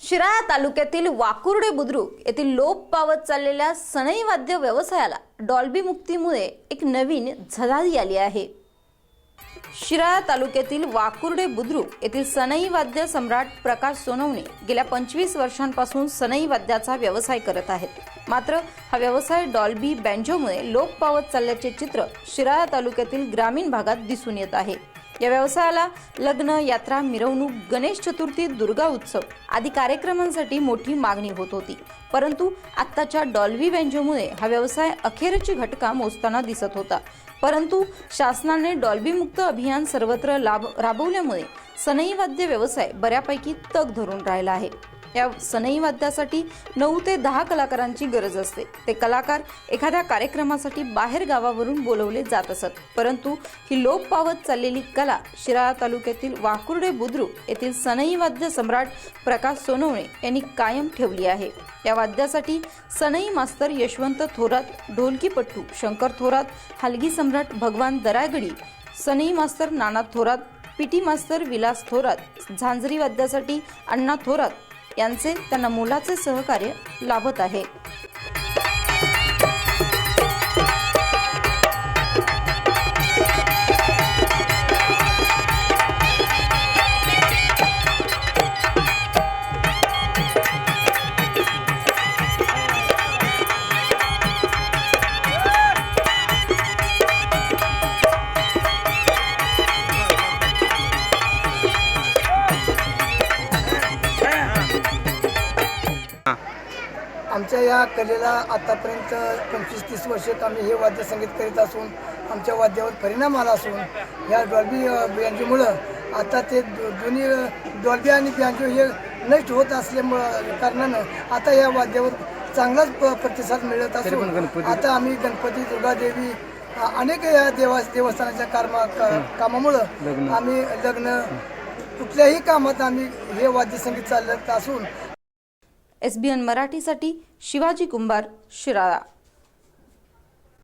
शिराळा तालुक्यातील वाकुर्डे बुद्रुक येथील लोप पावत चाललेल्या सनई वाद्य व्यवसायाला डॉल्बी मुक्तीमुळे एक नवीन झळाळी आली आहे. शिराळा तालुक्यातील वाकुर्डे बुद्रुक येथील सनई वाद्य सम्राट प्रकाश सोनवणे गेल्या पंचवीस वर्षांपासून सनई वाद्याचा व्यवसाय करत आहेत. मात्र हा व्यवसाय डॉल्बी बँजोमुळे लोप पावत चालल्याचे चित्र शिराळा तालुक्यातील ग्रामीण भागात दिसून येत आहे. या व्यवसायाला लग्न यात्रा मिरवणूक गणेश चतुर्थी दुर्गा उत्सव आदी कार्यक्रमांसाठी मोठी मागणी होत होती. परंतु आत्ताच्या डॉल्वी बँजोमुळे हा व्यवसाय अखेरची घटका मोजताना दिसत होता. परंतु शासनाने डॉल्बी मुक्त अभियान सर्वत्र लाभ राबवल्यामुळे सनई वाद्य व्यवसाय बऱ्यापैकी तग धरून राहिला आहे. या सनई वाद्यासाठी नऊ ते दहा कलाकारांची गरज असते. ते कलाकार एखाद्या कार्यक्रमासाठी बाहेर गावावरून बोलवले जात असत. परंतु ही लोप पावत चाललेली कला शिराळा तालुक्यातील वाकुर्डे बुद्रुक येथील सनई वाद्य सम्राट प्रकाश सोनवणे यांनी कायम ठेवली आहे. या वाद्यासाठी सनई मास्तर यशवंत थोरात ढोलकीपट्टू शंकर थोरात हलगी सम्राट भगवान दरागडी सनई मास्तर नाना थोरात पीटी मास्तर विलास थोरात झांजरी वाद्यासाठी अण्णा थोरात यांचे त्यांना मोलाचे सहकार्य लाभत आहे. आमच्या या कलेला आतापर्यंत पंचवीस तीस वर्षात आम्ही हे वाद्य संगीत करीत असून आमच्या वाद्यावर परिणाम आला असून या डॉल्बी बियांजोमुळं आता ते दोन्ही डॉल्बी आणि बियांजो हे नष्ट होत असल्यामुळं कारणानं आता या वाद्यावर चांगलाच प- प्रतिसाद मिळत असून आता आम्ही गणपती दुर्गादेवी अनेक या देवा देवस्थानाच्या कामा कामामुळं आम्ही लग्न कुठल्याही कामात आम्ही हे वाद्यसंगीत चालत असून एसबीएन मराठीसाठी शिवाजी कुंभार शिराळा.